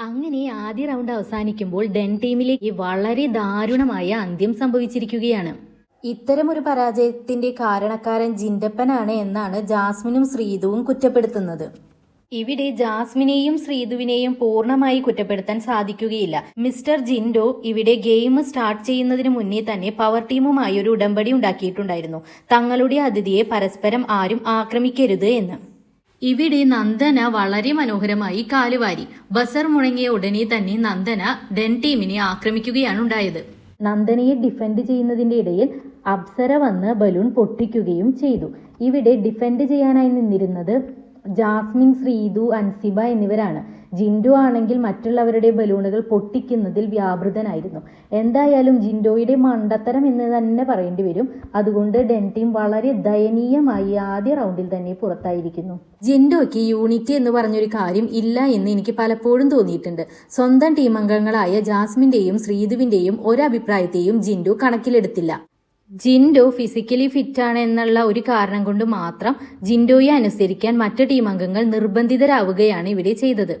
അങ്ങനെ ആദ്യ റൗണ്ട് അവസാനിക്കുമ്പോൾ ഡെൻ ടീമിലേക്ക് വളരെ ദാരുണമായ അന്ത്യം സംഭവിച്ചിരിക്കുകയാണ്. ഇത്തരമൊരു പരാജയത്തിന്റെ കാരണക്കാരൻ ജിൻഡപ്പനാണ് എന്നാണ് ജാസ്മിനും ശ്രീതുവും കുറ്റപ്പെടുത്തുന്നത്. ഇവിടെ ജാസ്മിനെയും ശ്രീതുവിനെയും പൂർണമായി കുറ്റപ്പെടുത്താൻ സാധിക്കുകയില്ല. മിസ്റ്റർ ജിൻഡോ ഇവിടെ ഗെയിം സ്റ്റാർട്ട് ചെയ്യുന്നതിന് മുന്നേ തന്നെ പവർ ടീമുമായി ഒരു ഉടമ്പടി ഉണ്ടാക്കിയിട്ടുണ്ടായിരുന്നു. തങ്ങളുടെ അതിഥിയെ പരസ്പരം ആരും ആക്രമിക്കരുത് എന്ന്. ഇവിടെ നന്ദന വളരെ മനോഹരമായി കാലുവാരി. ബസർ മുഴങ്ങിയ ഉടനെ തന്നെ നന്ദന ഡെൻ ടീമിനെ ആക്രമിക്കുകയാണ് ഉണ്ടായത്. നന്ദനയെ ഡിഫെൻഡ് ചെയ്യുന്നതിന്റെ ഇടയിൽ അപ്സര വന്ന് ബലൂൺ പൊട്ടിക്കുകയും ചെയ്തു. ഇവിടെ ഡിഫെൻഡ് ചെയ്യാനായി നിന്നിരുന്നത് ജാസ്മിൻ ശ്രീതു അൻസിബ എന്നിവരാണ്. ജിൻഡോ ആണെങ്കിൽ മറ്റുള്ളവരുടെ ബലൂണുകൾ പൊട്ടിക്കുന്നതിൽ വ്യാപൃതനായിരുന്നു. എന്തായാലും ജിൻഡോയുടെ മണ്ടത്തരം എന്ന് തന്നെ പറയേണ്ടി വരും. അതുകൊണ്ട് ഡെൻ ടീം വളരെ ദയനീയമായി ആദ്യ റൗണ്ടിൽ തന്നെ പുറത്തായിരിക്കുന്നു. ജിൻഡോയ്ക്ക് യൂണിറ്റി എന്ന് പറഞ്ഞൊരു കാര്യം ഇല്ല എന്ന് എനിക്ക് പലപ്പോഴും തോന്നിയിട്ടുണ്ട്. സ്വന്തം ടീം അംഗങ്ങളായ ജാസ്മിന്റെയും ശ്രീധുവിന്റെയും ഒരഭിപ്രായത്തെയും ജിൻഡു കണക്കിലെടുത്തില്ല. ജിൻഡോ ഫിസിക്കലി ഫിറ്റ് ആണ് എന്നുള്ള ഒരു കാരണം കൊണ്ട് മാത്രം ജിൻഡോയെ അനുസരിക്കാൻ മറ്റ് ടീം അംഗങ്ങൾ നിർബന്ധിതരാവുകയാണ് ഇവിടെ ചെയ്തത്.